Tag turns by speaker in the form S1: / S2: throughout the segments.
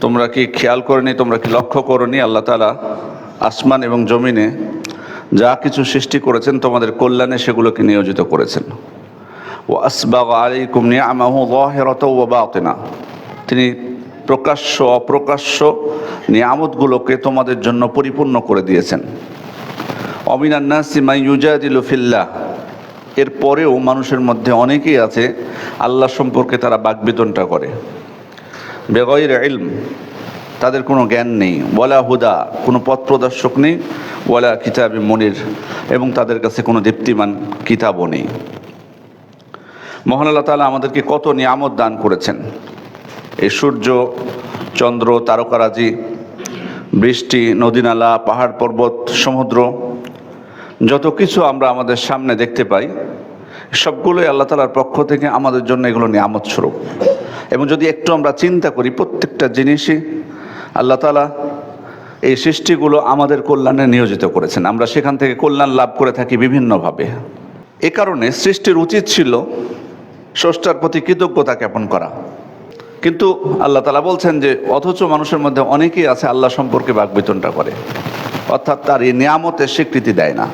S1: তোমরা কি খেয়াল করনি, তোমরা কি লক্ষ্য করনি আল্লাহ তালা আসমান এবং জমিনে যা কিছু সৃষ্টি করেছেন, তোমাদের কল্যাণে সেগুলোকে নিয়োজিত করেছেন। ও আসবাগ আলাইকুম নিয়ামাহু যাহিরাত ওয়া বাতিনা। তিনি প্রকাশ্য, অপ্রকাশ্য নিয়ামতগুলোকে তোমাদের জন্য পরিপূর্ণ করে দিয়েছেন। অমিনান্নাসি মাই ইউজাদিলু ফিল্লাহ। এর পরেও মানুষের মধ্যে অনেকেই আছে, আল্লাহ সম্পর্কে তারা বাকবিতনটা করে। বেগয়ের ইলম, তাদের কোনো জ্ঞান নেই, ওয়ালা হুদা, কোনো পথ প্রদর্শক নেই, ওয়ালা কিতাবে মনির, এবং তাদের কাছে কোনো দীপ্তিমান কিতাবও নেই। মহান তালা আমাদেরকে কত নিয়ামত দান করেছেন। এই সূর্য, চন্দ্র, তারকারাজি, বৃষ্টি, নদীনালা, পাহাড় পর্বত, সমুদ্র, যত কিছু আমরা আমাদের সামনে দেখতে পাই সবগুলোই আল্লাহ তালার পক্ষ থেকে আমাদের জন্য এগুলো নিয়ামত স্বরূপ। এবং যদি একটু আমরা চিন্তা করি, প্রত্যেকটা জিনিসই আল্লাহ তালা এই সৃষ্টিগুলো আমাদের কল্যাণে নিয়োজিত করেছেন। আমরা সেখান থেকে কল্যাণ লাভ করে থাকি বিভিন্নভাবে। এ কারণে সৃষ্টির উচিত ছিল স্রষ্টার প্রতি কৃতজ্ঞতা জ্ঞাপন করা। কিন্তু আল্লাহ তালা বলছেন যে, অথচ মানুষের মধ্যে অনেকেই আছে আল্লাহ সম্পর্কে বাকবিতনটা করে। অর্থাৎ তার এই নিয়ামতের স্বীকৃতি দেয় না।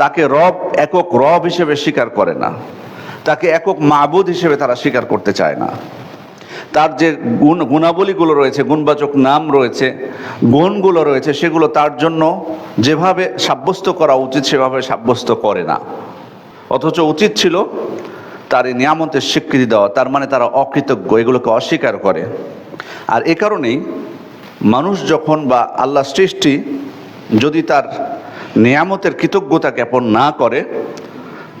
S1: তাকে রব, একক রব হিসেবে স্বীকার করে না। তাকে একক মাবুদ হিসেবে তারা স্বীকার করতে চায় না। তার যে গুণ, গুণাবলীগুলো রয়েছে, গুণবাচক নাম রয়েছে, গুণগুলো রয়েছে, সেগুলো তার জন্য যেভাবে সাব্যস্ত করা উচিত, সেভাবে সাব্যস্ত করে না। অথচ উচিত ছিল তার এই নিয়ামতের স্বীকৃতি দেওয়া, তার মানে তারা অকৃতজ্ঞ, এগুলোকে অস্বীকার করে। আর এ কারণেই মানুষ যখন বা আল্লাহ সৃষ্টি, যদি তার নিয়ামতের কৃতজ্ঞতা জ্ঞাপন না করে,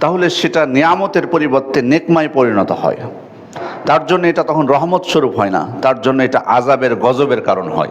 S1: তাহলে সেটা নিয়ামতের পরিবর্তে নেকমায় পরিণত হয়। তার জন্য এটা তখন রহমত স্বরূপ হয় না, তার জন্য এটা আজাবের গজবের কারণ হয়।